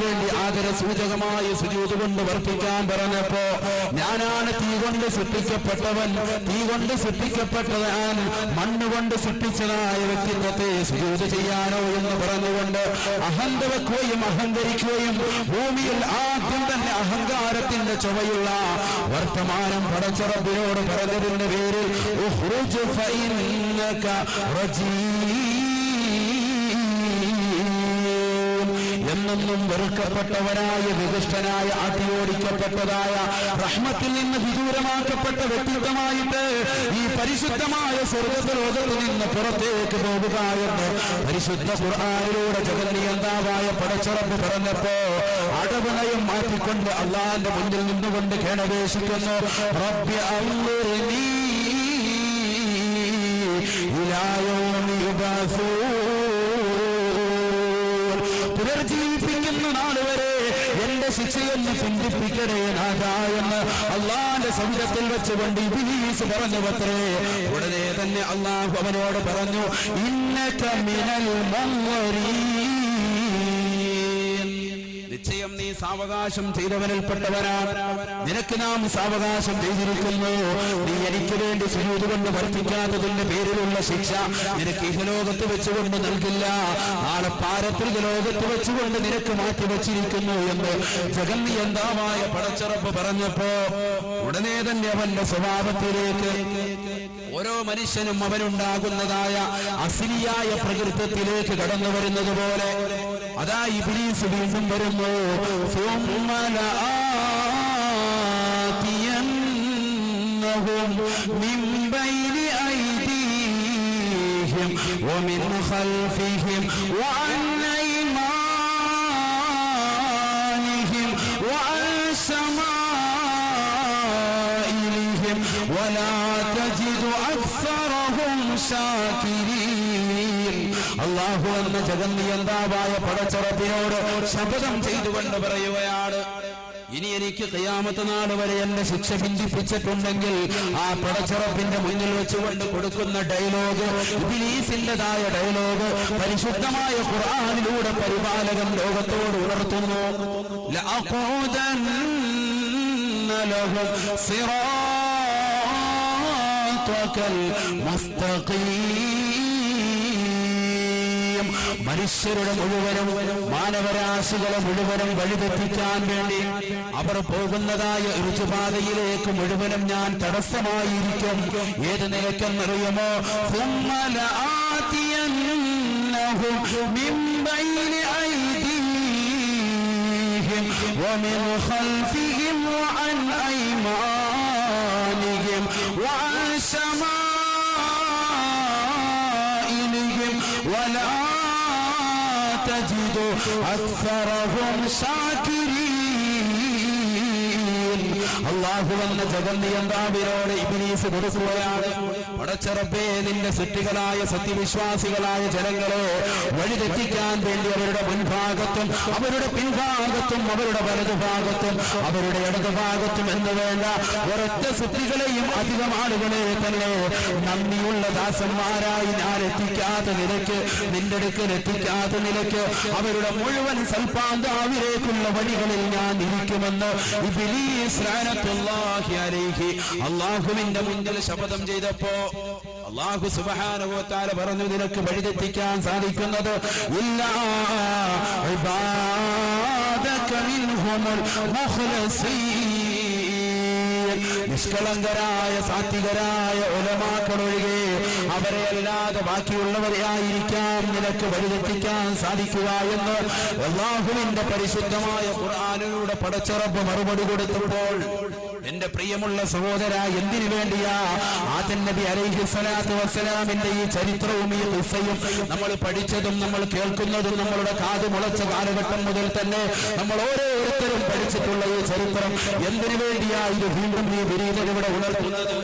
വേണ്ടി ആദര സൂചകമായി സുജൂത് കൊണ്ട് വർത്തിക്കാൻ പറഞ്ഞപ്പോ ഞാനാണ് തീ കൊണ്ട് സൃഷ്ടിക്കപ്പെട്ടവൻ. തീ കൊണ്ട് സൃഷ്ടിക്കപ്പെട്ടതാൻ മണ്ണുകൊണ്ട് മണ്ണ് കൊണ്ട് സൃഷ്ടിച്ചതായ വ്യക്തിത്വത്തെ സുജൂത് ചെയ്യാനോ എന്ന് പറഞ്ഞുകൊണ്ട് അഹന്ത വെക്കുകയും അഹങ്കരിക്കുകയും ഭൂമിയിൽ ആദ്യം തന്നെ അഹങ്കാരത്തിന്റെ ചുവയുള്ള വർത്തമാനം പടച്ചറബിനോട് പറഞ്ഞതിന്റെ പേരിൽ എന്നെന്നും വെറുക്കപ്പെട്ടവനായ വികൃഷ്ടനായ അടിയോടിക്കപ്പെട്ടതായ റഹ്മത്തിൽ നിന്ന് വിദൂരമാക്കപ്പെട്ട വ്യക്തിത്വമായിട്ട് ഈ പരിശുദ്ധമായ സ്വർഗ നിന്ന് പുറത്തേക്ക് പോകുക എന്ന് പരിശുദ്ധ ഖുർആാനിലൂടെ ജഗന്നിയന്താവായ പടച്ചുറപ്പ് പറഞ്ഞപ്പോ അടവണയും മാറ്റിക്കൊണ്ട് അള്ളാന്റെ മുന്നിൽ നിന്നുകൊണ്ട് കേണപേക്ഷിക്കുന്നു റബ്ബി യൗമി എന്ന് അള്ളാന്റെ സൗരത്തിൽ വെച്ചുകൊണ്ട് ഇബിലീസ് പറഞ്ഞു പത്രേ ഉടനെ തന്നെ അള്ളാഹു അവനോട് പറഞ്ഞു ഇന്നത്തെ മിനൽ മുൻവരീൻ. നിശ്ചയം നീ സാവകാശം ചെയ്തവനിൽപ്പെട്ടവനാണ് നിനക്ക് നാം സാവകാശം ചെയ്തിരിക്കുന്നു. നീ എനിക്ക് വേണ്ടി സുജൂത് കൊണ്ട് വർദ്ധിക്കാത്തതിന്റെ പേരിലുള്ള ശിക്ഷ നിനക്ക് ഇഹലോകത്ത് വെച്ചുകൊണ്ട് നൽകില്ല. ആളെ പാരത്രിക ലോകത്ത് വെച്ചുകൊണ്ട് നിനക്ക് മാറ്റി വെച്ചിരിക്കുന്നു എന്ന് ജഗന്നിയന്താവായ പടച്ചറപ്പ് പറഞ്ഞപ്പോ ഉടനെ തന്നെ അവന്റെ സ്വഭാവത്തിലേക്ക് ഓരോ മനുഷ്യനും അവനുണ്ടാകുന്നതായ അസിലിയായ പ്രകൃതത്തിലേക്ക് കടന്നു വരുന്നത് പോലെ അതാ ഇബിലീസ് വീണ്ടും വരുന്നു ثم لآتينهم من بين أيديهم ومن خلفهم وعن അള്ളാഹു നിയന്താവായ പടച്ചുറപ്പിനോട് ശപഥം ചെയ്തുകൊണ്ട് പറയുകയാണ് ഇനി എനിക്ക് കയ്യാമത്തെ നാട് വരെ എന്നെ ശിക്ഷ ബിന്ദിപ്പിച്ചിട്ടുണ്ടെങ്കിൽ ആ പടച്ചറപ്പിന്റെ മുന്നിൽ വെച്ചുകൊണ്ട് കൊടുക്കുന്ന ഡയലോഗ് ഇബിലീസിന്റേതായ ഡയലോഗ് പരിശുദ്ധമായ ഖുർആാനിലൂടെ പരിപാലകൻ ലോകത്തോട് ഉണർത്തുന്നു. ലഅഖൂദന്ന ലഹും സിറാത്തകൽ മുസ്തഖീം മനുഷ്യരുടെ മുഴുവനും മാനവരാശികളെ മുഴുവനും വഴിതെറ്റിക്കാൻ വേണ്ടി അവർ പോകുന്നതായ ഋതുപാതയിലേക്ക് മുഴുവനും ഞാൻ തടസ്സമായിരിക്കും ഏത് നിലക്കെന്നറിയുമോ ثم لآتينهم من بين أيديهم ومن خلفهم وعن أيمانهم وعن شمائلهم ولا تجد أكثرهم شاكرين അള്ളാഹു എന്ന ജഗന്തിയന്താവിനോട് ഇബിലീസ് കൊടുക്കുകയാണ്. പടച്ചറപ്പേ നിന്റെ സൃഷ്ടികളായ സത്യവിശ്വാസികളായ ജനങ്ങളെ വഴിതെറ്റിക്കാൻ വേണ്ടി അവരുടെ മുൻഭാഗത്തും അവരുടെ പിൻഭാഗത്തും അവരുടെ വലതുഭാഗത്തും അവരുടെ ഇടതുഭാഗത്തും എന്ന് വേണ്ട ഒരൊറ്റ സൃഷ്ടികളെയും അധികം ആളുകളെ തന്നെ നന്ദിയുള്ള ദാസന്മാരായി ഞാൻ എത്തിക്കാത്ത നിലയ്ക്ക് നിന്റെ അടുക്കൽ എത്തിക്കാത്ത നിലയ്ക്ക് അവരുടെ മുഴുവൻ സൽപാന്താവിലേക്കുള്ള വഴികളിൽ ഞാൻ ഇരിക്കുമെന്ന് ഇബിലീസ് അള്ളാഹുവിന്റെ മുന്നിൽ ശപഥം ചെയ്തപ്പോ അള്ളാഹു തആല പറഞ്ഞു നിനക്ക് വഴിതെറ്റിക്കാൻ സാധിക്കുന്നത് ഇല്ലാ മുഖലസീ നിഷ്കളങ്കരായ സാത്വികരായ ഒലമാക്കളൊഴികെ അവരെ അല്ലാതെ ബാക്കിയുള്ളവരെ ആയിരിക്കാം നിനക്ക് വഴിതെറ്റിക്കാൻ സാധിക്കുക എന്ന് അള്ളാഹുവിന്റെ പരിശുദ്ധമായ ഖുർആാനിലൂടെ പടച്ചുറപ്പ് മറുപടി കൊടുത്തപ്പോൾ എന്റെ പ്രിയമുള്ള സഹോദര എന്തിനു വേണ്ടിയാ? ആദ്യ നബി അലൈഹി സ്വലാത്തു വസ്സലാമിന്റെ ഈ ചരിത്രവും ഈ ഉസയും നമ്മൾ പഠിച്ചതും നമ്മൾ കേൾക്കുന്നതും നമ്മളുടെ കാത് മുളച്ച കാലഘട്ടം മുതൽ തന്നെ നമ്മൾ ഓരോരുത്തരും പഠിച്ചിട്ടുള്ള ഈ ചരിത്രം. എന്തിനു വേണ്ടിയാ ഇത് വീണ്ടും ഈ വിരീതം ഇവിടെ ഉണർത്തുന്നത്?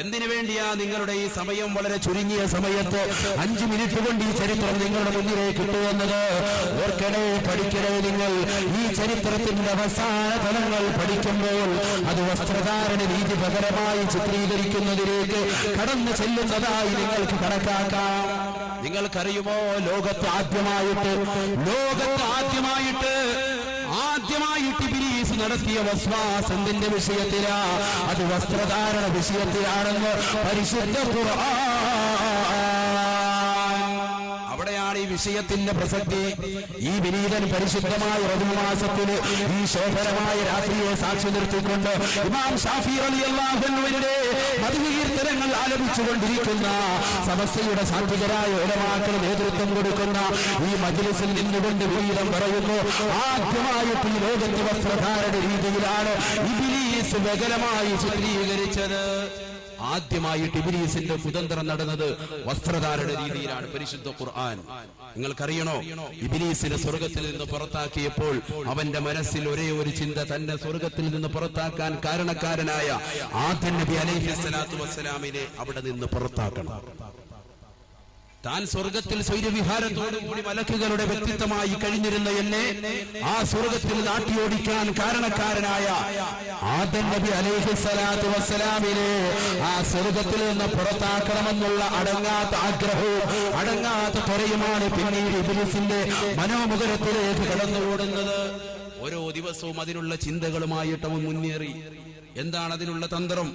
എന്തിനു വേണ്ടിയാ നിങ്ങളുടെ ഈ സമയം വളരെ ചുരുങ്ങിയ സമയത്ത് അഞ്ചു മിനിറ്റ് കൊണ്ട് ഈ ചരിത്രം നിങ്ങളുടെ മുന്നിലേക്ക് കിട്ടുമെന്നത് ഓർക്കണേ പഠിക്കണേ നിങ്ങൾ. ഈ ചരിത്രത്തിന്റെ അവസാന തലങ്ങൾ പഠിക്കുമ്പോൾ അത് വസ്ത്രധാരണ രീതി പകരമായി ചിത്രീകരിക്കുന്നതിലേക്ക് കടന്നു ചെല്ലുന്നതായി നിങ്ങൾക്ക് കണക്കാക്കാം. നിങ്ങൾക്കറിയുമോ? ലോകത്ത് ആദ്യമായിട്ട് ലോകത്ത് ആദ്യമായിട്ട് ആദ്യമായിട്ട് ബിലീസ് നടത്തിയ വസ്വാസ് എന്തിന്റെ വിഷയത്തിലാ. അത് വസ്ത്രധാരണ വിഷയത്തിലാണെന്ന് പരിശുദ്ധ ഖുർആൻ ഈ വിഷയത്തിന്റെ പ്രസക്തി ഈ വിനീതൻ പരിശുദ്ധമായ റജുമാസത്തിന് ഈ ശോഭനമായ രാത്രിയെ സാക്ഷി നിർത്തിക്കൊണ്ട് ഇമാം ഷാഫി റളിയല്ലാഹുവിന്റെ മധുകീർത്തനങ്ങൾ ആലപിച്ചുകൊണ്ടിരിക്കുന്ന സമസ്യയുടെ സാത്വികരായ ഉടമാക്കൾ നേതൃത്വം കൊടുക്കുന്ന ഈ മജ്ലിസിൽ നിന്നുകൊണ്ട് വിനീതം പറയുന്നു ആദ്യമായിട്ട് ഈ ലോകത്തെ വസ്ത്രധാരണ രീതിയിലാണ് ഇബിലീസ് ബകലമായി ചിത്രീകരിച്ചത്. ആദ്യമായിട്ട് ഇബിലീസിന്റെ കുതന്ത്രം നടന്നത് വസ്ത്രധാരണ രീതിയിലാണ് പരിശുദ്ധ ഖുർആൻ. നിങ്ങൾക്കറിയണോ? ഇബിലീസിനെ സ്വർഗത്തിൽ നിന്ന് പുറത്താക്കിയപ്പോൾ അവന്റെ മനസ്സിൽ ഒരേ ഒരു ചിന്ത തന്നെ സ്വർഗത്തിൽ നിന്ന് പുറത്താക്കാൻ കാരണക്കാരനായ ആദ്യ നബി അലൈഹി സ്വലാത്തു വസ്സലാമിനെ അവിടെ നിന്ന് പുറത്താക്കണം. താൻ സ്വർഗത്തിൽ സൂര്യവിഹാരത്തോടുകൂടി മലക്കുകളുടെ വ്യക്തിത്വമായി കഴിഞ്ഞിരുന്ന എന്നെ ആ സ്വർഗത്തിൽ നാട്ടിയോടിക്കാൻ കാരണക്കാരനായ ആദൻ നബി അലൈഹി സ്വലാത്തു വസ്സലാമിനെ ആ സ്വർഗത്തിൽ നിന്ന് പുറത്താക്കണമെന്നുള്ള അടങ്ങാത്ത ആഗ്രഹവും അടങ്ങാത്ത ത്വരയുമാണ് പിന്നീട് ഇബിലിസിന്റെ മനോമുഖരത്തിലേക്ക് കടന്നുകൂടുന്നത്. ഓരോ ദിവസവും അതിനുള്ള ചിന്തകളുമായിട്ട് മുന്നേറി. എന്താണ് അതിനുള്ള തന്ത്രം?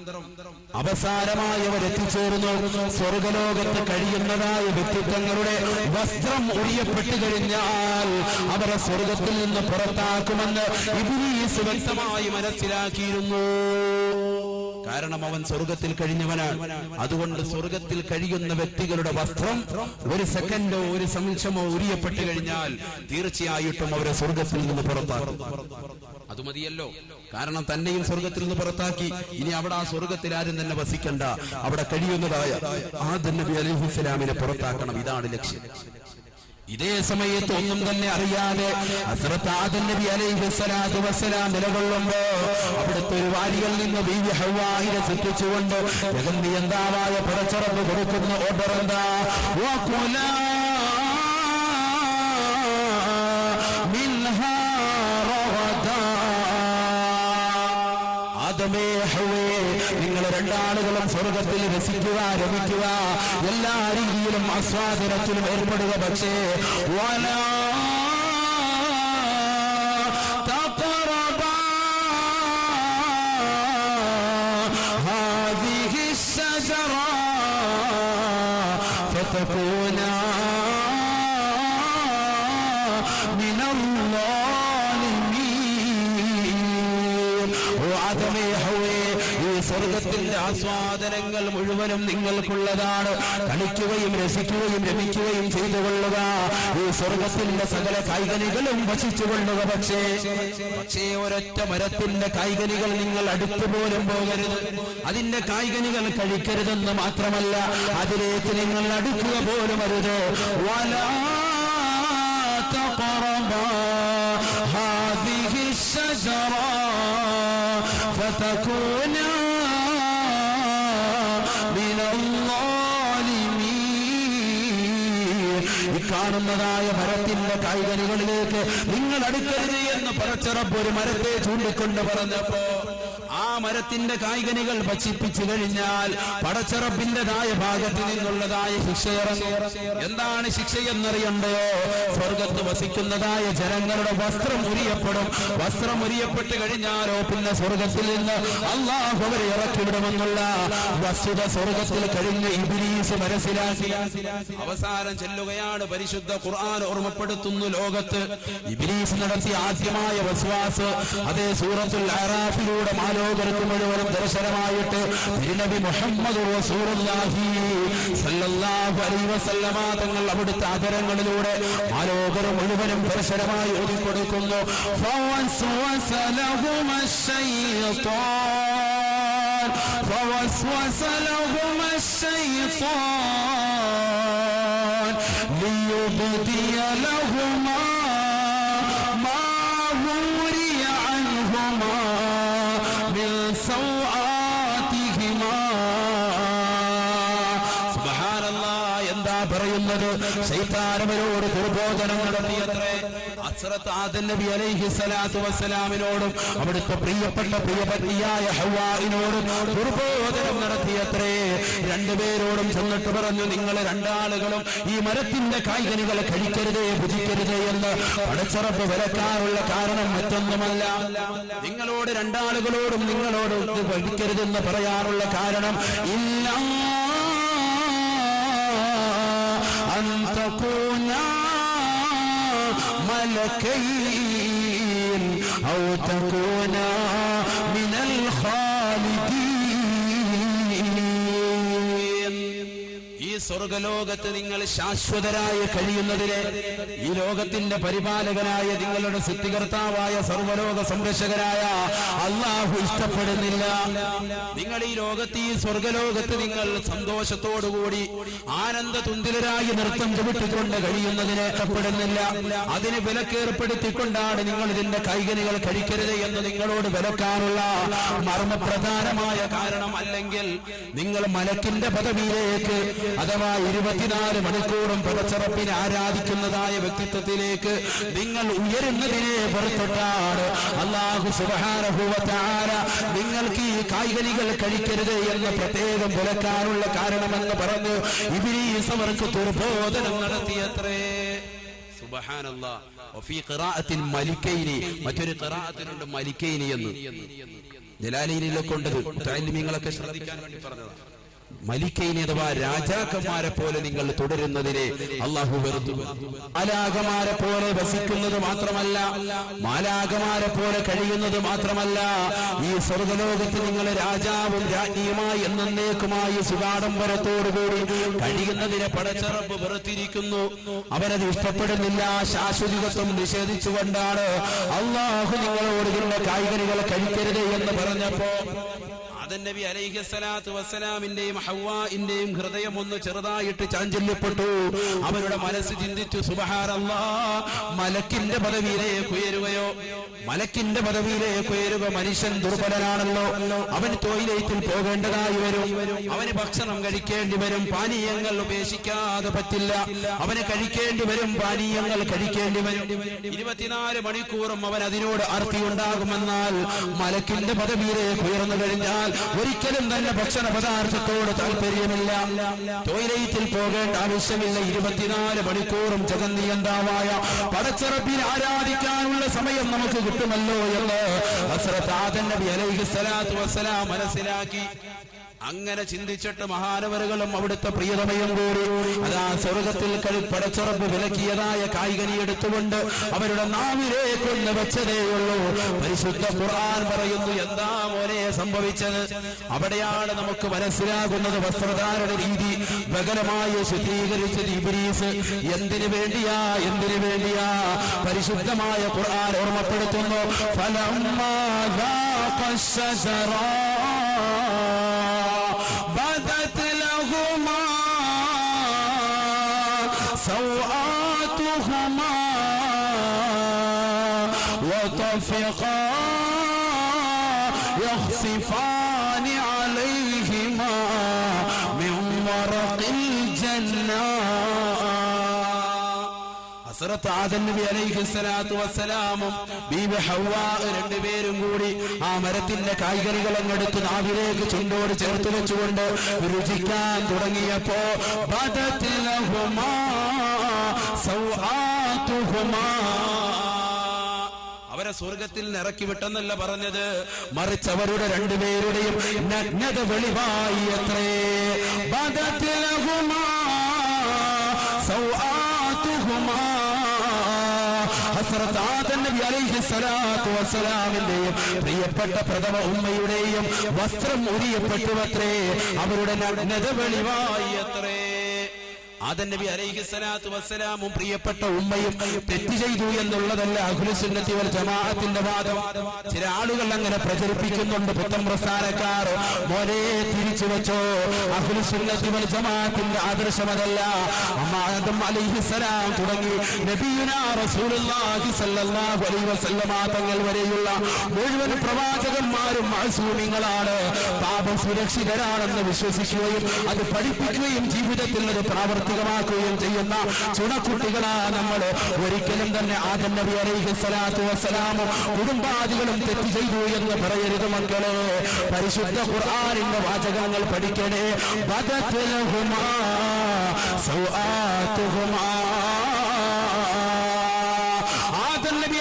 അവസാനമായി അവർ സ്വർഗലോകത്ത് കഴിയുന്നതായ വ്യക്തിത്വങ്ങളുടെ വസ്ത്രം ഒഴിയപ്പെട്ടു കഴിഞ്ഞാൽ അവരെ സ്വർഗത്തിൽ നിന്ന് പുറത്താക്കുമെന്ന് ഇബിലീസ് വ്യക്തമായി മനസ്സിലാക്കിയിരുന്നു. കാരണം അവൻ സ്വർഗത്തിൽ കഴിഞ്ഞവനാണ്. അതുകൊണ്ട് സ്വർഗത്തിൽ കഴിയുന്ന വ്യക്തികളുടെ വസ്ത്രം ഒരു സെക്കൻഡോ ഒരു നിമിഷമോ ഉരിയപ്പെട്ടു കഴിഞ്ഞാൽ തീർച്ചയായിട്ടും അവരെ സ്വർഗത്തിൽ നിന്ന് പുറത്താക്കും. അത് മതിയല്ലോ. കാരണം തന്നെയും സ്വർഗത്തിൽ നിന്ന് പുറത്താക്കി. ഇനി അവിടെ ആ സ്വർഗത്തിൽ ആരും തന്നെ വസിക്കണ്ട. അവിടെ കഴിയുന്നതായ ആദ്യ നബി അലൈഹി പുറത്താക്കണം. ഇതാണ് ലക്ഷ്യം. ഇതേ സമയത്ത് ഒന്നും തന്നെ അറിയാതെ നബി അലൈഹി സ്വലാത്തു വസ്സലാം നിലകൊള്ളുമ്പോ അവിടുത്തെ ഒരു വാരിയിൽ നിന്ന് ബീവി ഹവാഹിനെ സൃഷ്ടിച്ചുകൊണ്ട് ജഗന്നിയന്താവായ പുറച്ചറപ്പ് കൊടുക്കുന്ന ഓർഡർ എന്താ? ആദമേ ഹവ്വേ നിങ്ങൾ രണ്ടാളുകളും സ്വർഗത്തിൽ രസിക്കുക രമിക്കുക എല്ലാ രീതിയിലും ആസ്വാദനത്തിലും ഏർപ്പെടുക പക്ഷേ വലാ തഖറബാ ഹാദിഹി الشجرة فتكونا സ്വർഗത്തിന്റെ ആസ്വാദനങ്ങൾ മുഴുവനും നിങ്ങൾക്കുള്ളതാണ് കളിക്കുകയും രസിക്കുകയും രമിക്കുകയും ചെയ്തു കൊള്ളുക ഈ സ്വർഗത്തിന്റെ സകല കായികനികളും വശിച്ചു കൊള്ളുക പക്ഷേ പക്ഷേ ഒരൊറ്റ മരത്തിന്റെ കായികനികൾ നിങ്ങൾ അടുത്തു പോലും പോകരുത് അതിന്റെ കായികനികൾ കഴിക്കരുതെന്ന് മാത്രമല്ല അതിലേക്ക് നിങ്ങൾ അടുക്കുക പോലും അരുത് വലാ تقربا هذه الشجرة فتكونا من الظالمين ഈ കാണുന്നതായ മരത്തിന്റെ കായികനികളിലേക്ക് നിങ്ങൾ അടുക്കരുത് എന്ന് പറച്ചറപ്പ് ഒരു മരത്തെ ചൂണ്ടിക്കൊണ്ട് പറഞ്ഞപ്പോ ആ മരത്തിന്റെ കായികനികൾ ഭക്ഷിപ്പിച്ചു കഴിഞ്ഞാൽ പടച്ചറപ്പിന്റെതായ ഭാഗത്ത് നിന്നുള്ളതായ ശിക്ഷയിറങ്ങും. എന്താണ് ശിക്ഷയെന്നറിയണ്ടയോ? സ്വർഗത്ത് വസിക്കുന്നതായ ജനങ്ങളുടെ വസ്ത്രം ഉരിയപ്പെടും. വസ്ത്രം ഉരിയപ്പെട്ട് കഴിഞ്ഞാലോ പിന്നെ സ്വർഗത്തിൽ നിന്ന് അള്ളാഹു അവരെ ഇറക്കിവിടുമെന്നുള്ള വസ്തുത സ്വർഗത്തിൽ കഴിഞ്ഞ ഇബിലീസ് മനസ്സിലാക്കി. അവസാനം ചെല്ലുകയാണ് പരിശുദ്ധ ഖുർആൻ ഓർമ്മപ്പെടുത്തുന്നു ലോകത്ത്. ഇബിലീസ് നടത്തിയ ആദ്യമായ വസ്വാസ് അതേ സൂറത്തുൽ അറാഫിലൂടെ മാലോകർക്ക് മുഴുവനും ദർശനമായിട്ട് തിരുനബി മുഹമ്മദ് റസൂലുള്ളാഹി സല്ലല്ലാഹു അലൈഹി വസല്ലമ തങ്ങൾ അവിടുത്തെ ആദരങ്ങളിലൂടെ മാലോകർ മുഴുവനും ദർശനമായി ഓതിക്കൊടുക്കുന്നു فوسوس لهما الشيطان فوسوس لهما الشيطان ليبدي لهما നബി അലൈഹി സ്വലാത്തു വസ്സലാമിനോടും അവിടുത്തെ പ്രിയപ്പെട്ട പ്രിയപത്നിയായ ഹവാഇനോടും ദുർബോധനം നടത്തിയത്രേ രണ്ടുപേരോടും ചെന്നിട്ട് പറഞ്ഞു നിങ്ങൾ രണ്ടാളുകളും ഈ മരത്തിന്റെ കായ്കനികൾ കഴിക്കരുതേ ഭുജിക്കരുതേ എന്ന് പടച്ചറപ്പ് വിലക്കാനുള്ള കാരണം മറ്റൊന്നുമല്ല നിങ്ങളോട് രണ്ടാളുകളോടും നിങ്ങളോട് ഇത് ഭജിക്കരുതെന്ന് പറയാനുള്ള കാരണം ഇല്ല أن تكونا ملكين أو تكونا സ്വർഗലോകത്ത് നിങ്ങൾ ശാശ്വതരായി കഴിയുന്നതിന് ഈ ലോകത്തിന്റെ പരിപാലകനായ നിങ്ങളുടെ സിദ്ധികർത്താവായ സർവലോക സംരക്ഷകനായ അള്ളാഹു ഇഷ്ടപ്പെടുന്നില്ല. നിങ്ങൾ ഈ ലോകത്ത് ഈ സ്വർഗലോകത്ത് നിങ്ങൾ സന്തോഷത്തോടുകൂടി ആനന്ദ തുന്തിലരായി നൃത്തം ചുവിട്ടിക്കൊണ്ട് കഴിയുന്നതിന് ഇഷ്ടപ്പെടുന്നില്ല. അതിന് വിലക്കേർപ്പെടുത്തിക്കൊണ്ടാണ് നിങ്ങൾ ഇതിന്റെ കൈകനികൾ കഴിക്കരുത് എന്ന് നിങ്ങളോട് വിലക്കാനുള്ള മർമ്മപ്രധാനമായ കാരണം അല്ലെങ്കിൽ നിങ്ങൾ മലക്കിന്റെ പദവിയിലേക്ക് അഥവാ ഇരുപത്തിനാല് മണിക്കൂറും പടച്ചറപ്പിനെ ആരാധിക്കുന്നതായ വ്യക്തിത്വത്തിലേക്ക് നിങ്ങൾ ഉയരുന്നതിനെ പുറത്തൊട്ടാണ് അള്ളാഹു സുബാനഭൂവത്താര നിങ്ങൾക്ക് ഈ കായ്കനികൾ കഴിക്കരുത് എന്ന് പ്രത്യേകം പുലക്കാനുള്ള കാരണമെന്ന് പറഞ്ഞു. ഇബിലീസ് അവർക്ക് ദുർബോധനം നടത്തിയത്രേ. വഫീ മറ്റൊരു മലിക്കൈനി എന്ന്. ജലാലയിലൊക്കെ കൊണ്ടത്. ശ്രദ്ധിക്കാൻ വേണ്ടി പറഞ്ഞതാണ് മലിക്കൈനി അഥവാ രാജാക്കന്മാരെ പോലെ നിങ്ങൾ തുടരുന്നതിനെ അള്ളാഹു വെറുത്തു. മാലാകമാരെ പോലെ വസിക്കുന്നത് മാത്രമല്ല മാലാകമാരെ പോലെ കഴിയുന്നത് മാത്രമല്ല ഈ സ്വർഗലോകത്ത് നിങ്ങൾ രാജാവും രാജ്ഞിയുമായി എന്നേക്കുമായി സുഗാഡംബരത്തോടുകൂടി കഴിയുന്നതിനെ പടച്ചറപ്പ് വെറുത്തിരിക്കുന്നു. അവനത് ഇഷ്ടപ്പെടുന്നില്ല ശാശ്വതികത്വം നിഷേധിച്ചുകൊണ്ടാണ് അള്ളാഹു നിങ്ങളോട് നിങ്ങളുടെ കായികനികൾ കഴിക്കരുത് എന്ന് പറഞ്ഞപ്പോ ആദൻ നബി അലൈഹി സ്വലാത്തു വസ്സലാമിന്റെയും ഹവാന്റെയും ഹൃദയം ഒന്ന് ചെറുതായിട്ട് ചാഞ്ചല്യപ്പെട്ടു. അവരുടെ മനസ്സ് ചിന്തിച്ചു സുബഹാരല്ല മലക്കിന്റെ പദവിയിലേക്ക് ഉയരുകയോ? മലക്കിന്റെ പദവിയിലേക്ക് ഉയരുക മനുഷ്യൻ ദുർബലനാണല്ലോ. അവൻ ടോയ്ലറ്റിൽ പോകേണ്ടതായി വരും. അവന് ഭക്ഷണം കഴിക്കേണ്ടി വരും. പാനീയങ്ങൾ ഉപേക്ഷിക്കാതെ പറ്റില്ല. അവന് കഴിക്കേണ്ടി വരും. പാനീയങ്ങൾ കഴിക്കേണ്ടി വരും. ഇരുപത്തിനാല് മണിക്കൂറും അവൻ അതിനോട് അർത്ഥിയുണ്ടാകുമെന്നാൽ മലക്കിന്റെ പദവിയിലേക്ക് ഉയർന്നു കഴിഞ്ഞാൽ ഒരിക്കലും തന്നെ ഭക്ഷണ പദാർത്ഥത്തോട് താല്പര്യമില്ല. ടോയ്ലറ്റിൽ പോകേണ്ട ആവശ്യമില്ല. ഇരുപത്തിനാല് മണിക്കൂറും ജഗന്നിയന്താവായ പടച്ചിറപ്പിൽ ആരാധിക്കാനുള്ള സമയം നമുക്ക് കിട്ടുമല്ലോ എന്ന് നബി അലൈഹി മനസ്സിലാക്കി. അങ്ങനെ ചിന്തിച്ചിട്ട് മഹാനവരുകളും അവിടുത്തെ പ്രിയതമയും കൂടി അതാ സ്വർഗത്തിൽ പടച്ചുറപ്പ് വിലക്കിയതായ കായികനി എടുത്തുകൊണ്ട് അവരുടെ നാവിലേക്കൊന്ന് വെച്ചതേയുള്ളൂ പരിശുദ്ധ ഖുർആൻ പറയുന്നു എന്താ മോനെ സംഭവിച്ചത്? അവിടെയാണ് നമുക്ക് മനസ്സിലാകുന്നത് വസ്ത്രധാരണ രീതി പ്രകലമായി ശുദ്ധീകരിച്ചത് ഇബ്രീസ്. എന്തിനു വേണ്ടിയാ? എന്തിനു വേണ്ടിയാ? പരിശുദ്ധമായ ഖുർആൻ ഓർമ്മപ്പെടുത്തുന്നു ഫലമ്മാ ഹസ്രത്ത് ആദനബി അലൈഹി സ്വലാത്തു വസ്സലാമും ബീബി ഹവ്വാ രണ്ടുപേരും കൂടി ആ മരത്തിന്റെ കായ്കനികൾ അങ്ങെടുത്ത് നാവിലേക്ക് ചുണ്ടോട് ചേർത്ത് വെച്ചുകൊണ്ട് രുചിക്കാൻ തുടങ്ങിയപ്പോ സൗആതുഹുമാ അവരെ സ്വർഗത്തിൽ നിറക്കി വിട്ടെന്നല്ല പറഞ്ഞത്. മറിച്ച് അവരുടെ രണ്ടുപേരുടെയും നഗ്നത വെളിവായി അത്രേ. പ്രിയപ്പെട്ട പ്രഥമ ഉമ്മയുടെയും വസ്ത്രം ഉരിയപ്പെട്ടുവത്രേ. അവരുടെ നഗ്നത വെളിവായി അത്രേ. ആദൻ നബി അലൈഹി സ്വലാത്തു വസ്സലാമും പ്രിയപ്പെട്ട ഉമ്മയും തെറ്റ് ചെയ്തു എന്നുള്ളതല്ല അഖുലുസുന്നത്തി വൽ ജമാഅത്തിന്റെ വാദം. ചില ആളുകൾ അങ്ങനെ പ്രചരിപ്പിക്കുന്നുണ്ട്. പുത്തൻ പ്രസ്ഥാനക്കാർ മോനെ തിരിച്ചു വെച്ചോ. അഖുലുസുന്നത്തി വൽ ജമാഅത്തിന്റെ ആദർശം അതല്ല. ആദം അലൈഹി സ്വലാം തുടങ്ങി നബിയുനാ റസൂലുള്ളാഹി സ്വല്ലല്ലാഹു അലൈഹി വസല്ലമ തങ്ങൾ വരെയുള്ള മുഴുവൻ പ്രവാചകന്മാരും മാസൂമിങ്ങളാണ് പാപം സുരക്ഷിതരാണെന്ന് വിശ്വസിക്കുകയും അത് പഠിപ്പിക്കുകയും ജീവിതത്തിൽ അത് പ്രാവർത്തികം പ്രാവർത്തികമാക്കുകയും ചെയ്യുന്ന ചുണക്കുട്ടികളാ നമ്മൾ ഒരിക്കലും തന്നെ ആദം നബി അലൈഹി സ്വലാത്തു വസ്സലാമും കുടുംബാദികളും തെറ്റ് ചെയ്തു എന്ന് പറയരുത് മക്കളെ. പരിശുദ്ധ ഖുർആാനിന്റെ വാചകങ്ങൾ പഠിക്കണേ. ആദം നബി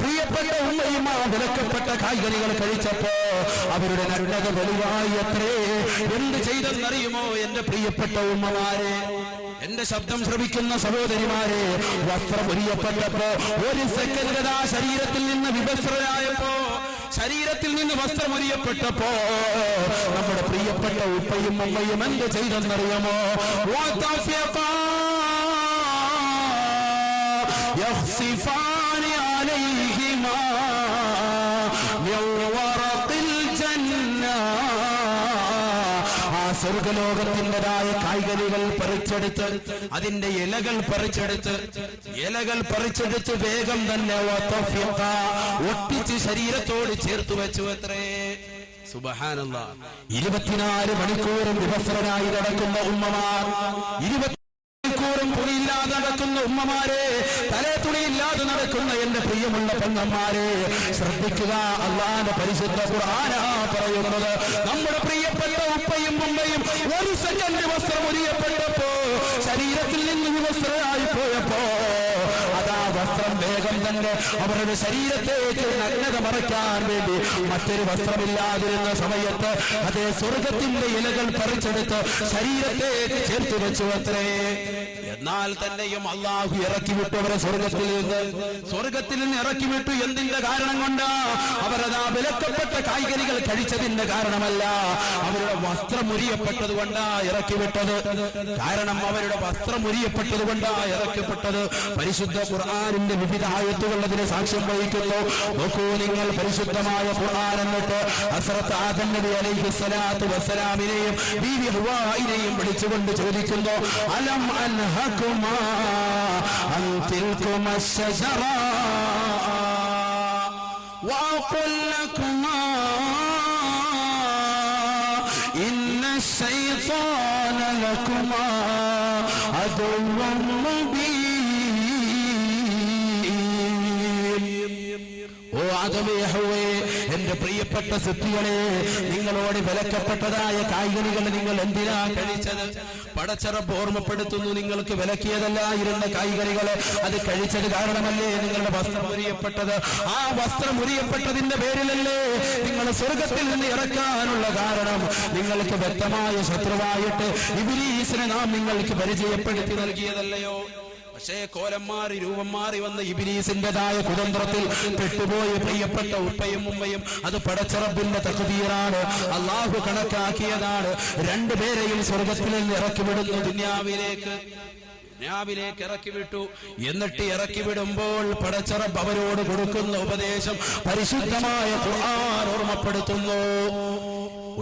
പ്രിയപ്പെട്ട ഉമ്മയും വിലക്കപ്പെട്ട കായ്കനികൾ കഴിച്ചപ്പോ അവരുടെ നഗ്നത വെളിവായി എത്രേ എന്ത് ചെയ്തെന്നറിയുമോ എന്റെ പ്രിയപ്പെട്ട ഉമ്മമാരെ? എന്റെ ശബ്ദം ശ്രവിക്കുന്ന സഹോദരിമാരെ വസ്ത്രം ഒരിയപ്പെട്ടപ്പോ ഒരു സെക്കൻഡ് ആ ശരീരത്തിൽ നിന്ന് വിഭസ്രരായപ്പോ ശരീരത്തിൽ നിന്ന് വസ്ത്രം ഒരിയപ്പെട്ടപ്പോ നമ്മുടെ പ്രിയപ്പെട്ട ഉപ്പയും ഉമ്മയും എന്ത് ചെയ്തെന്നറിയുമോ? വതഫിഖാ കായ്കനികൾ പറിച്ചെടുത്ത് അതിന്റെ ഇലകൾ പറിച്ചെടുത്ത് ഇലകൾ പറിച്ചെടുത്ത് വേഗം തന്നെ ഒട്ടിച്ച് ശരീരത്തോട് ചേർത്ത് വെച്ചു അത്രേ. സുബഹാനല്ല. ഇരുപത്തിനാല് മണിക്കൂറും വിവസ്ത്രനായി നടക്കുന്ന ഉമ്മമാർ. ഇരുപത്തി തുണിയില്ലാതെ നടക്കുന്ന ഉമ്മമാരെ തലേ തുണിയില്ലാതെ നടക്കുന്ന എന്റെ പ്രിയമുള്ള പെങ്ങന്മാരെ ശ്രദ്ധിക്കുക. അള്ളാന്റെ പരിശുദ്ധ ഖുർആനാ പറയുന്നത്. നമ്മുടെ പ്രിയപ്പെട്ട ഉപ്പയും ഉമ്മയും ഒരു സെക്കൻഡ് വസ്ത്രം ഉരിയപ്പെട്ടപ്പോ ശരീരത്തിൽ നിന്ന് വിവസ്ത്രരായി പോയപ്പോ അതാ വസ്ത്രം വേഗം അവരുടെ ശരീരത്തെ നഗ്നത മറയ്ക്കാൻ വേണ്ടി മറ്റൊരു വസ്ത്രമില്ലാതിരുന്ന സമയത്ത് അതേ സ്വർഗത്തിന്റെ ഇലകൾ പറിച്ചെടുത്ത് ശരീരത്തെ ചേർത്ത് വെച്ചു അത്രേ എന്നാൽ തന്നെയും അള്ളാഹു ഇറക്കി വിട്ടു അവരെ സ്വർഗത്തിൽ നിന്ന്. സ്വർഗത്തിൽ നിന്ന് ഇറക്കി വിട്ടു എന്തിന്റെ കാരണം കൊണ്ട്? അവരതാ വിലക്കപ്പെട്ട കായ്കനികൾ കഴിച്ചതിന്റെ കാരണമല്ല. അവരുടെ വസ്ത്രം ഉരിയപ്പെട്ടത് കൊണ്ടാ ഇറക്കി വിട്ടത്. കാരണം അവരുടെ വസ്ത്രം ഉരിയപ്പെട്ടത് കൊണ്ടാ ഇറക്കപ്പെട്ടത് പരിശുദ്ധ ഖുർആാനിന്റെ വിവിധ ആയത്തുകൾ അതിന് സാക്ഷ്യം വഹിക്കുന്നു നോക്കൂ നിങ്ങൾ പരിശുദ്ധമായ ഖുർആൻ എന്നിട്ട് ഹസ്രത്ത് ആദം നബി അലൈഹി സ്വലാത്തു വസ്സലാമിനെയും ബീവി ഹുവായിനെയും വിളിച്ചുകൊണ്ട് ചോദിക്കുന്നു അലം അൻഹകുമാ അൻ തിൽകുമ الشجرة وأقل لكما إن الشيطان لكما عدو എന്റെ പ്രിയപ്പെട്ട സിദ്ധികളെ നിങ്ങളോട് വിലക്കപ്പെട്ടതായ കായ്കനികൾ നിങ്ങൾ എന്തിനാ കഴിച്ചത്? പടച്ചറപ്പ് ഓർമ്മപ്പെടുത്തുന്നു നിങ്ങൾക്ക് വിലക്കിയതല്ലായിരുന്ന കായ്കനികളെ. അത് കഴിച്ചത് കാരണമല്ലേ നിങ്ങളുടെ വസ്ത്രം ഉരിയപ്പെട്ടത് ആ വസ്ത്രം ഉരിയപ്പെട്ടതിന്റെ പേരിലല്ലേ നിങ്ങൾ സ്വർഗത്തിൽ നിന്ന് ഇറക്കാനുള്ള കാരണം? നിങ്ങൾക്ക് വ്യക്തമായ ശത്രുവായിട്ട് ഇബിലീസിനെ നാം നിങ്ങൾക്ക് പരിചയപ്പെടുത്തി നൽകിയതല്ലയോ? പക്ഷേ കോലം മാറി രൂപം മാറി വന്ന ഇബിലീസിന്റെതായ കുതന്ത്രത്തിൽ പെട്ടുപോയ പ്രിയപ്പെട്ട ഉപ്പയും ഉമ്മയും അത് പടച്ചറബിന്റെ തകുതിയിലാണ് അള്ളാഹു കണക്കാക്കിയതാണ്. രണ്ടുപേരെയും സ്വർഗത്തിൽ നിന്ന് ഇറക്കിവിടുന്നു ദുന്യാവിലേക്ക്. ദുന്യാവിലേക്ക് ഇറക്കി വിട്ടു. എന്നിട്ട് ഇറക്കി വിടുമ്പോൾ പടച്ചറബ് അവരോട് കൊടുക്കുന്ന ഉപദേശം പരിശുദ്ധമായ ഖുർആൻ ഓർമ്മപ്പെടുത്തുന്നു.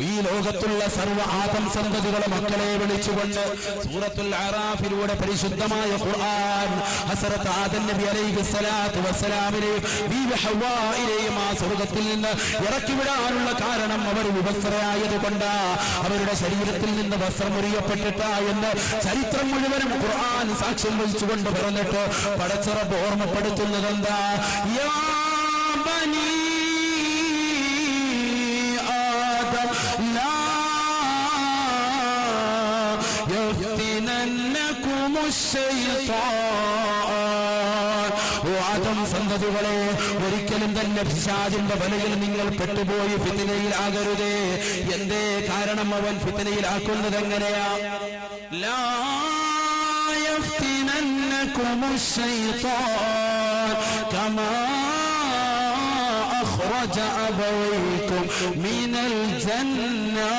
ഈ ലോകത്തുള്ള സർവ ആദം സന്തതികളെ മക്കളെ വിളിച്ചുകൊണ്ട് സൂറത്തുൽ അറാഫിലൂടെ പരിശുദ്ധമായ ഖുർആൻ ഹസരത്ത് ആദം നബി അലൈഹി സ്വലാത്തു വസ്സലാമിനെയും ബീവി ഹവ്വായിനെയും ആ സ്വർഗത്തിൽ നിന്ന് ഇറക്കി വിടാനുള്ള കാരണം അവർ വിവസ്ത്രയായത് കൊണ്ട് അവരുടെ ശരീരത്തിൽ നിന്ന് വസ്ത്രം മുറിയപ്പെട്ടിട്ട എന്ന് ചരിത്രം മുഴുവനും ഖുർആൻ സാക്ഷ്യം വഹിച്ചുകൊണ്ട് പറഞ്ഞിട്ട് പടച്ചിറപ്പ് ഓർമ്മപ്പെടുത്തുന്നത് എന്താ യാ ബനീ ആദം സന്തതികളെ ഒരിക്കലും തന്നെ പിശാചിന്റെ വലയിൽ നിങ്ങൾ പെട്ടുപോയി ഫിത്തിനയിലാകരുതേ എന്തേ കാരണം അവൻ ഫിത്തിനയിലാക്കുന്നത് എങ്ങനെയാ ലാ يفتننكم الشيطان كما أخرج أبويكم من الجنة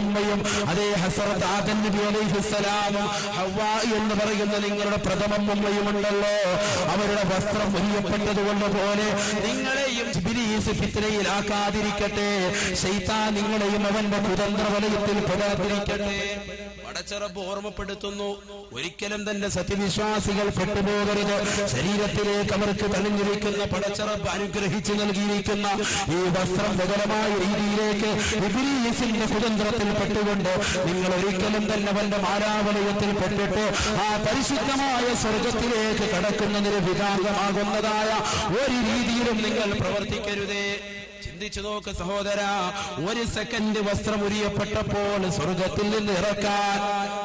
ഉമ്മയും അതേ ഹസറത്ത് ആദൻ നബി അലൈഹിസ്സലാമും ഹവ്വാ എന്ന് പറയുന്ന നിങ്ങളുടെ പ്രഥമ ഉമ്മയും ഉണ്ടല്ലോ അവരുടെ വസ്ത്രം ഉരിയപ്പെട്ടതുകൊണ്ട് പോലെ നിങ്ങളെയും ജിബിലീസ് ഫിത്നയിലാക്കാതിരിക്കട്ടെ ശൈത്താൻ നിങ്ങളെയും അവന്റെ കുതന്ത്ര വലയത്തിൽ പെടാതിരിക്കട്ടെ പടച്ചറപ്പ് ഓർമ്മപ്പെടുത്തുന്നു. ഒരിക്കലും തന്റെ സത്യവിശ്വാസികൾ പെട്ടുപോകരുത്. ശരീരത്തിലേക്ക് അവർക്ക് തെളിഞ്ഞിരിക്കുന്ന പടച്ചറപ്പ് അനുഗ്രഹിച്ചു നൽകിയിരിക്കുന്ന ഈ വസ്ത്രം വികലമായ രീതിയിലേക്ക് വിപരീസിന്റെ കുതന്ത്രത്തിൽ പെട്ടുകൊണ്ട് നിങ്ങൾ ഒരിക്കലും തന്നെ അവന്റെ മാരാവലയത്തിൽ പെട്ടിട്ട് ആ പരിശുദ്ധമായ സ്വർഗത്തിലേക്ക് കടക്കുന്നതിന് വികാരമാകുന്നതായ ഒരു രീതിയിലും നിങ്ങൾ പ്രവർത്തിക്കരുതേ. ചിന്തിച്ചു നോക്ക് സഹോദര ഒരു സെക്കൻഡ് വസ്ത്രം ഉരിയപ്പെട്ടപ്പോൾ സ്വർഗത്തിൽ നിന്ന് ഇറക്കാൻ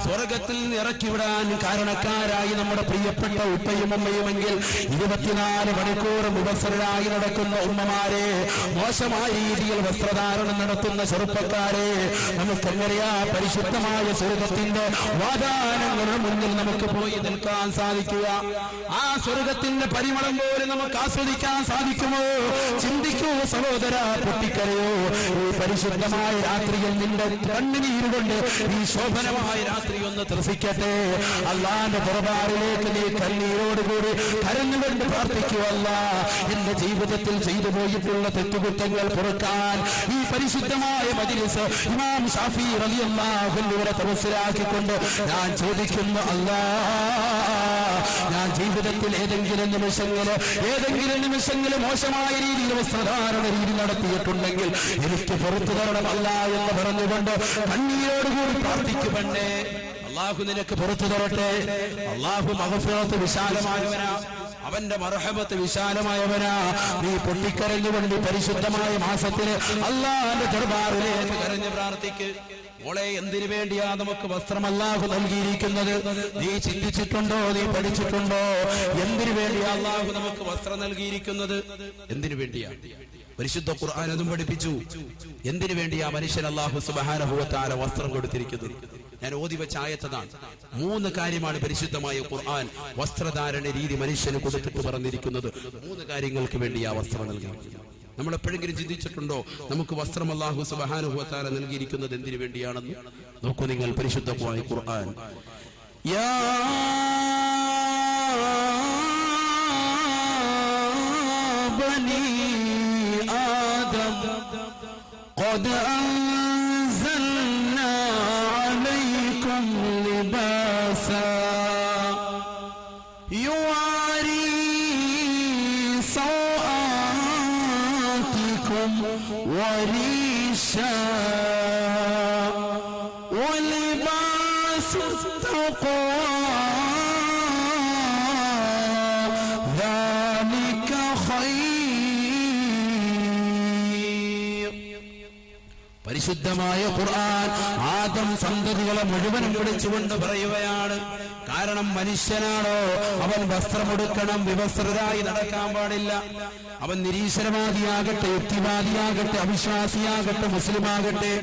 സ്വർഗത്തിൽ നിന്ന് ഇറക്കി വിടാൻ കാരണക്കാരായി നമ്മുടെ പ്രിയപ്പെട്ട ഉപ്പയും ഉമ്മയുമെങ്കിൽ ഇരുപത്തിനാല് മണിക്കൂർ വിവസരായി നടക്കുന്ന ഉമ്മമാരെ മോശമായ രീതിയിൽ വസ്ത്രധാരണം നടത്തുന്ന ചെറുപ്പക്കാരെ നമുക്കെങ്ങനെയാ പരിശുദ്ധമായ സ്വർഗത്തിന്റെ വാതാനങ്ങളുടെ മുന്നിൽ നമുക്ക് പോയി നിൽക്കാൻ സാധിക്കുക? ആ സ്വർഗത്തിന്റെ പരിമളം പോലും നമുക്ക് ആസ്വദിക്കാൻ സാധിക്കുമോ? ചിന്തിക്കൂ സഹോദര പൊട്ടിക്കരയോ ഈ പരിശുദ്ധമായ രാത്രിയിൽ നിന്റെ കണ്ണുനീരുകൊണ്ട് ഈ ശോഭനമായ രാത്രി ഒന്ന് ത്രസിക്കട്ടെ. അള്ളാന്റെ ദർബാറിലേക്ക് നീ കണ്ണീരോടുകൂടി കരഞ്ഞുകൊണ്ട് പ്രാർത്ഥിക്കുവല്ല എന്റെ ജീവിതത്തിൽ ചെയ്തു പോയിട്ടുള്ള തെറ്റുകുറ്റങ്ങൾ പൊറുക്കാൻ ഈ പരിശുദ്ധമായ മജിലിസ് ഇമാം ഷാഫി റളിയല്ലാഹുവിനെ തമസിലാക്കിക്കൊണ്ട് ഞാൻ ചോദിക്കുന്നു അല്ലാ. ജീവിതത്തിൽ ഏതെങ്കിലും നിമിഷങ്ങൾ ഏതെങ്കിലും നിമിഷങ്ങൾ മോശമായ രീതിയിൽ വസ്ത്രധാരണ രീതി നടത്തിയിട്ടുണ്ടെങ്കിൽ എനിക്ക് പുറത്തു തരണമല്ല എന്ന് പറഞ്ഞുകൊണ്ട് കണ്ണീരോടുകൂടി പ്രാർത്ഥിക്കുമെന്നേ. അള്ളാഹു നിനക്ക് പുറത്തു തരട്ടെ. അള്ളാഹു മഹഫിറത്ത് വിശാലമായവനാ. അവന്റെ മർഹബത്ത് വിശാലമായവനാ. നീ പൊട്ടിക്കരഞ്ഞുകൊണ്ട് പരിശുദ്ധമായ മാസത്തിന് അള്ളാന്റെ ദർബാറിലേക്ക് കരഞ്ഞു പ്രാർത്ഥിക്ക്. മോളെ എന്തിനു വേണ്ടിയാ നമുക്ക് വസ്ത്രം നൽകിയിരിക്കുന്നത്? നീ ചിന്തിച്ചിട്ടുണ്ടോ? നീ പഠിച്ചിട്ടുണ്ടോ? എന്തിനു വേണ്ടിയാ അള്ളാഹു നമുക്ക് വസ്ത്രം നൽകിയിരിക്കുന്നത്? എന്തിനു വേണ്ടിയാ? പരിശുദ്ധ ഖുർആൻ അതും പഠിപ്പിച്ചു. എന്തിനു വേണ്ടിയാ മനുഷ്യൻ അള്ളാഹു സുബഹാനഹുവത്താല വസ്ത്രം കൊടുത്തിരിക്കുന്നത്? ഞാൻ ഓതി വെച്ച ആയത്തതാണ്. മൂന്ന് കാര്യമാണ് പരിശുദ്ധമായ ഖുർആൻ വസ്ത്രധാരണ രീതി മനുഷ്യന് കൊടുത്തിട്ട് പറഞ്ഞിരിക്കുന്നത്. മൂന്ന് കാര്യങ്ങൾക്ക് വേണ്ടി ആ വസ്ത്രം നൽകിയിരിക്കുന്നത്. നമ്മൾ എപ്പോഴെങ്കിലും ചിന്തിച്ചിട്ടുണ്ടോ നമുക്ക് വസ്ത്രം അള്ളാഹു സുബഹാനുഭവത്താല നൽകിയിരിക്കുന്നത് എന്തിനു വേണ്ടിയാണെന്ന് നോക്കൂ നിങ്ങൾ പരിശുദ്ധമായ ഖുർആൻ യാ ബനി ആദം قد أنزلنا വിശുദ്ധ പരിശുദ്ധമായ ഖുർആൻ. ആദം സന്തതികളെ മുഴുവനും വിളിച്ചുകൊണ്ട് പറയുകയാണ്. കാരണം മനുഷ്യനാണോ? അവൻ വസ്ത്രമെടുക്കണം വിവസ്ത്രരായി നടക്കാൻ പാടില്ല. അവൻ നിരീശ്വരവാദിയാകട്ടെ യുക്തിവാദിയാകട്ടെ അവിശ്വാസിയാകട്ടെ മുസ്ലിമാകട്ടെ.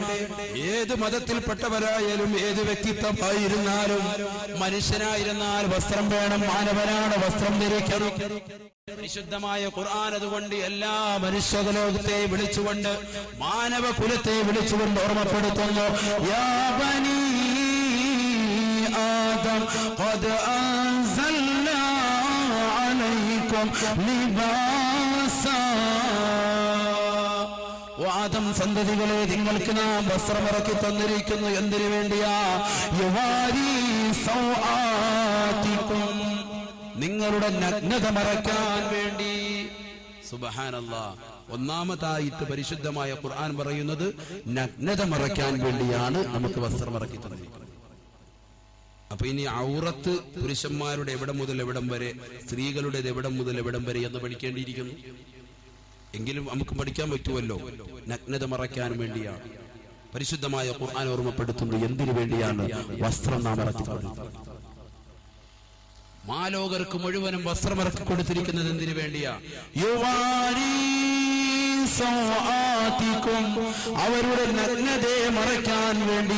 ഏത് മതത്തിൽപ്പെട്ടവരായാലും ഏത് വ്യക്തിത്വമായിരുന്നാലും മനുഷ്യനായിരുന്നാൽ വസ്ത്രം വേണം മാനവനാണ് വസ്ത്രം ധരിക്കണം. പരിശുദ്ധമായ ഖുർആൻ അതുകൊണ്ട് എല്ലാ മനുഷ്യലോകത്തെ വിളിച്ചുകൊണ്ട് മാനവ കുലത്തെ വിളിച്ചുകൊണ്ട് ഓർമ്മപ്പെടുത്തുന്നു. യാ ബനീ ആദം ഖദ് അൻസൽനാ അലൈക്കും ലിബാസാ. ഓ ആദം സന്തതികളെ നിങ്ങൾക്ക് നാം വസ്ത്രമിറക്കി തന്നിരിക്കുന്നു. എന്തിനു വേണ്ടിയാ? യുവാരി സൗആതിക്കും നിങ്ങളുടെ നഗ്നത മറയ്ക്കാൻ വേണ്ടി. ഒന്നാമതായിട്ട് പരിശുദ്ധമായ ഖുർആൻ പറയുന്നത് നഗ്നത മറയ്ക്കാൻ വേണ്ടിയാണ് നമുക്ക് വസ്ത്രം ഇറക്കി തന്നിരിക്കുന്നത്. അപ്പൊ ഇനി ഔറത്ത് പുരുഷന്മാരുടെ എവിടം മുതൽ എവിടം വരെ സ്ത്രീകളുടെ എവിടം മുതൽ എവിടം വരെ എന്ന് പഠിക്കേണ്ടിയിരിക്കുന്നു. എങ്കിലും നമുക്ക് പഠിക്കാൻ പറ്റുമല്ലോ. നഗ്നത മറയ്ക്കാൻ വേണ്ടിയാണ്. പരിശുദ്ധമായ ഖുർആൻ ഓർമ്മപ്പെടുത്തുന്നത് എന്തിനു വേണ്ടിയാണ്? വസ്ത്രം നാം ഇറക്കി മാലോകർക്ക് മുഴുവനും വസ്ത്രമിറക്കി കൊടുത്തിരിക്കുന്നത് എന്തിനു വേണ്ടിയാ? അവരുടെ നഗ്നതയെ മറയ്ക്കാൻ വേണ്ടി